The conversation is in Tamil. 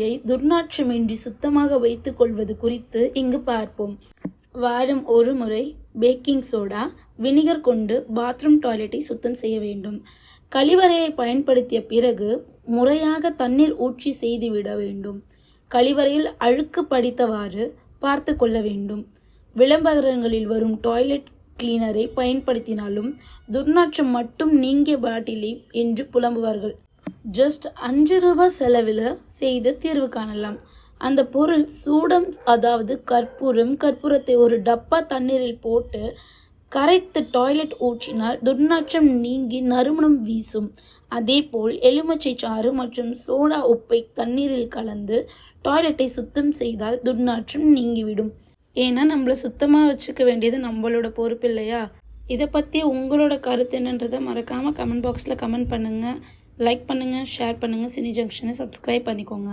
யை துர்நாற்றமின்றி சுத்தமாக வைத்துக் கொள்வது குறித்து இங்கு பார்ப்போம். வாரம் ஒரு முறை பேக்கிங் சோடா வினிகர் கொண்டு பாத்ரூம் டாய்லெட்டை சுத்தம் செய்ய வேண்டும். கழிவறையை பயன்படுத்திய பிறகு முறையாக தண்ணீர் ஊற்றி செய்துவிட வேண்டும். கழிவறையில் அழுக்கு படித்தவாறு பார்த்து கொள்ள வேண்டும். விளம்பரங்களில் வரும் டாய்லெட் கிளீனரை பயன்படுத்தினாலும் துர்நாற்றம் மட்டும் நீங்கிய பாட்டிலே என்று புலம்புவார்கள். ஜஸ்ட் அஞ்சு ரூபாய் செலவில் செய்து தீர்வு காணலாம். அந்த பொருள் சூடம் அதாவது கற்பூரம் கற்பூரத்தை ஒரு டப்பா தண்ணீரில் போட்டு கரைத்து டாய்லெட் ஊற்றினால் துர்நாற்றம் நீங்கி நறுமணம் வீசும். அதேபோல் எலுமிச்சை சாறு மற்றும் சோடா உப்பை தண்ணீரில் கலந்து டாய்லெட்டை சுத்தம் செய்தால் துர்நாற்றம் நீங்கிவிடும். ஏன்னா நம்மளை சுத்தமாக வச்சுக்க வேண்டியது நம்மளோட பொறுப்பு இல்லையா? இதை பற்றி உங்களோட கருத்து என்னன்றதை மறக்காமல் கமெண்ட் பாக்ஸில் கமெண்ட் பண்ணுங்கள் லைக் பண்ணுங்கள் ஷேர் பண்ணுங்கள் சினி ஜங்ஷனை சப்ஸ்கிரைப் பண்ணிக்கோங்க.